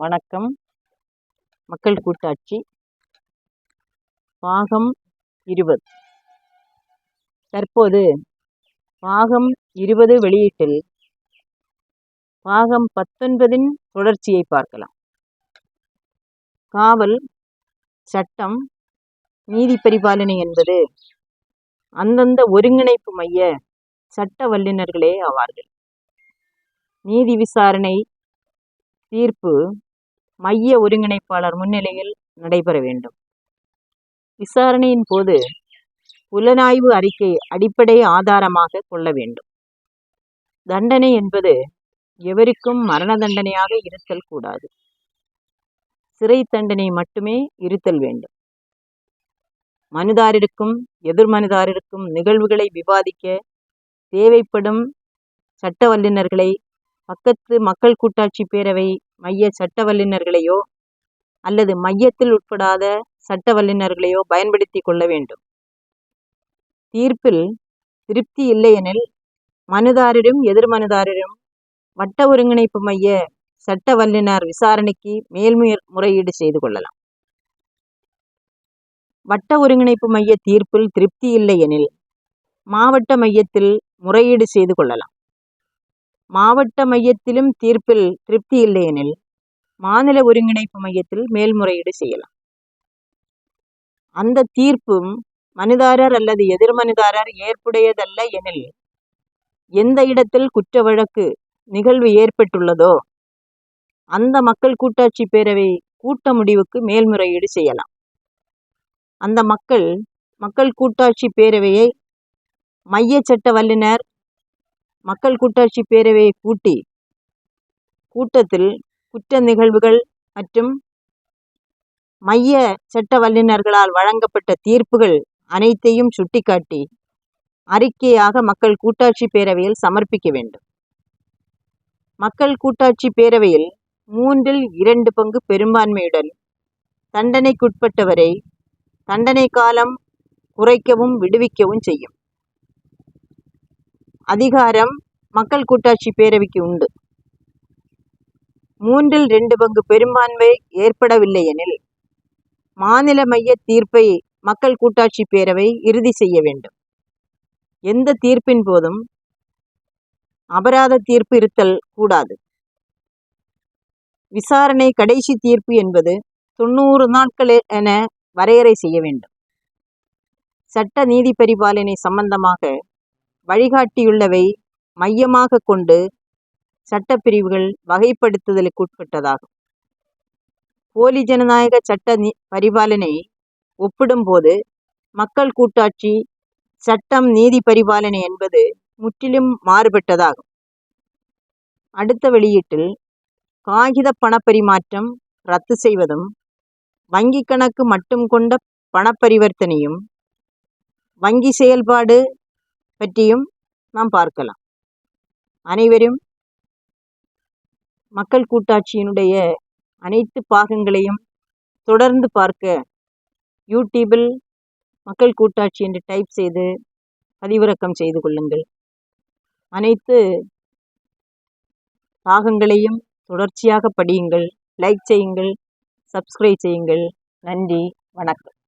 வணக்கம். மக்கள் கூட்டாட்சி. பாகம் இருபது. தற்போது பாகம் இருபது வெளியீட்டில் பாகம் பத்தொன்பதின் தொடர்ச்சியை பார்க்கலாம். காவல் சட்டம் நீதி பரிபாலனை என்பது அந்தந்த ஒருங்கிணைப்பு மைய சட்ட வல்லுநர்களே ஆவார்கள். நீதி விசாரணை தீர்ப்பு மைய ஒருங்கிணைப்பாளர் முன்னிலையில் நடைபெற வேண்டும். விசாரணையின் போது புலனாய்வு அறிக்கை அடிப்படை ஆதாரமாக கொள்ள வேண்டும். தண்டனை என்பது எவருக்கும் மரண தண்டனையாக இருத்தல் கூடாது. சிறை தண்டனை மட்டுமே இருத்தல் வேண்டும். மனுதாரருக்கும் எதிர்மனுதாரருக்கும் நிகழ்வுகளை விவாதிக்க தேவைப்படும் சட்ட வல்லுநர்களை பக்கத்து மக்கள் கூட்டாட்சி பேரவை மைய சட்ட வல்லுநர்களையோ அல்லது மையத்தில் உட்படாத சட்ட வல்லுநர்களையோ பயன்படுத்தி கொள்ள வேண்டும். தீர்ப்பில் திருப்தி இல்லையெனில் மனுதாரரும் எதிர் மனுதாரரும் வட்ட ஒருங்கிணைப்பு மைய சட்ட வல்லுநர் விசாரணைக்கு மேல்முறையீடு செய்து கொள்ளலாம். வட்ட ஒருங்கிணைப்பு மைய தீர்ப்பில் திருப்தி இல்லையெனில் மாவட்ட மையத்தில் முறையீடு செய்து கொள்ளலாம். மாவட்ட மையத்திலும் தீர்ப்பில் திருப்தி இல்லையெனில் மாநில ஒருங்கிணைப்பு மையத்தில் மேல்முறையீடு செய்யலாம். அந்த தீர்ப்பும் மனுதாரர் அல்லது எதிர்மனுதாரர் ஏற்புடையதல்ல எனில் எந்த இடத்தில் குற்ற வழக்கு நிகழ்வு ஏற்பட்டுள்ளதோ அந்த மக்கள் கூட்டாட்சி பேரவை கூட்ட முடிவுக்கு மேல்முறையீடு செய்யலாம். அந்த மக்கள் மக்கள் கூட்டாட்சி பேரவையை மைய சட்ட வல்லுநர் மக்கள் கூட்டாட்சி பேரவையை கூட்டி கூட்டத்தில் குற்ற நிகழ்வுகள் மற்றும் மைய சட்ட வல்லுநர்களால் வழங்கப்பட்ட தீர்ப்புகள் அனைத்தையும் சுட்டிக்காட்டி அறிக்கையாக மக்கள் கூட்டாட்சி பேரவையில் சமர்ப்பிக்க வேண்டும். மக்கள் கூட்டாட்சி பேரவையில் மூன்றில் இரண்டு பங்கு பெரும்பான்மையுடன் தண்டனைக்குட்பட்டவரை தண்டனை காலம் குறைக்கவும் விடுவிக்கவும் செய்யும். அதிகாரம் மக்கள் கூட்டாட்சி பேரவைக்கு உண்டு. மூன்றில் ரெண்டு பங்கு பெரும்பான்மை ஏற்படவில்லையெனில் மாநில மைய தீர்ப்பை மக்கள் கூட்டாட்சி பேரவை இறுதி செய்ய வேண்டும். எந்த தீர்ப்பின் போதும் அபராத தீர்ப்பு இருத்தல் கூடாது. விசாரணை கடைசி தீர்ப்பு என்பது தொண்ணூறு நாட்கள் என வரையறை செய்ய வேண்டும். சட்ட நீதி பரிபாலனை சம்பந்தமாக வழிகாட்டியுள்ளவை மையமாக கொண்டு சட்டப்பிரிவுகள் வகைப்படுத்துதலுக்கு உட்பட்டதாகும். போலி ஜனநாயக சட்ட பரிபாலனை ஒப்பிடும்போது மக்கள் கூட்டாட்சி சட்டம் நீதி பரிபாலனை என்பது முற்றிலும் மாறுபட்டதாகும். அடுத்த வெளியீட்டில் காகித பணப்பரிமாற்றம் ரத்து செய்வதும் வங்கி கணக்கு மட்டும் கொண்ட பணப்பரிவர்த்தனையும் வங்கி செயல்பாடு பற்றியும் நாம் பார்க்கலாம். அனைவரும் மக்கள் கூட்டாட்சியினுடைய அனைத்து பாகங்களையும் தொடர்ந்து பார்க்க யூடியூபில் மக்கள் கூட்டாட்சி என்று டைப் செய்து பதிவிறக்கம் செய்து கொள்ளுங்கள். அனைத்து பாகங்களையும் தொடர்ச்சியாக படியுங்கள். லைக் செய்யுங்கள். சப்ஸ்கிரைப் செய்யுங்கள். நன்றி. வணக்கம்.